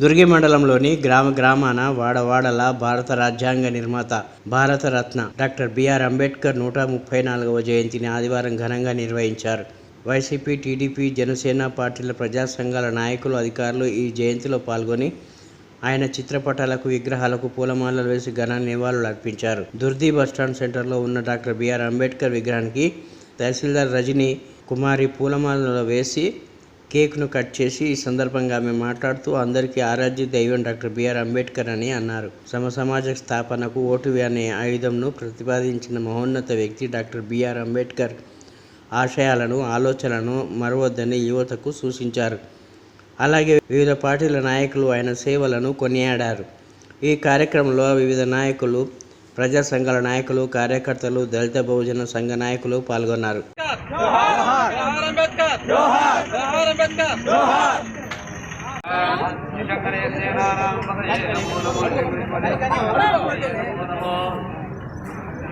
దుర్గి మండలంలోని గ్రామ గ్రామాన వాడవాడల భారత రాజ్యాంగ నిర్మాత భారతరత్న డాక్టర్ బిఆర్ అంబేద్కర్ నూట ముప్పై నాలుగవ జయంతిని ఆదివారం ఘనంగా నిర్వహించారు. వైసీపీ టీడీపీ జనసేన పార్టీల ప్రజా సంఘాల నాయకులు అధికారులు ఈ జయంతిలో పాల్గొని ఆయన చిత్రపటాలకు విగ్రహాలకు పూలమాలలు వేసి ఘన నివాళులు అర్పించారు. దుర్ది బస్టాండ్ సెంటర్లో ఉన్న డాక్టర్ బిఆర్ అంబేద్కర్ విగ్రహానికి తహసీల్దార్ రజని కుమారి పూలమాలలు వేసి కేక్ను కట్ చేసి ఈ సందర్భంగా ఆమె మాట్లాడుతూ అందరికీ ఆరాధ్య దైవం డాక్టర్ బిఆర్ అంబేద్కర్ అని అన్నారు సమ సమాజ స్థాపనకు ఓటు అనే ఆయుధంను ప్రతిపాదించిన మహోన్నత వ్యక్తి డాక్టర్ బిఆర్ అంబేద్కర్ ఆశయాలను ఆలోచనలను మరవద్దని యువతకు సూచించారు అలాగే వివిధ పార్టీల నాయకులు ఆయన సేవలను కొనియాడారు ఈ కార్యక్రమంలో వివిధ నాయకులు ప్రజా సంఘాల నాయకులు కార్యకర్తలు దళిత బహుజన సంఘ నాయకులు పాల్గొన్నారు జోహార్ అంబేద్కర్ జోహార్ జోహార్ అంబేద్కర్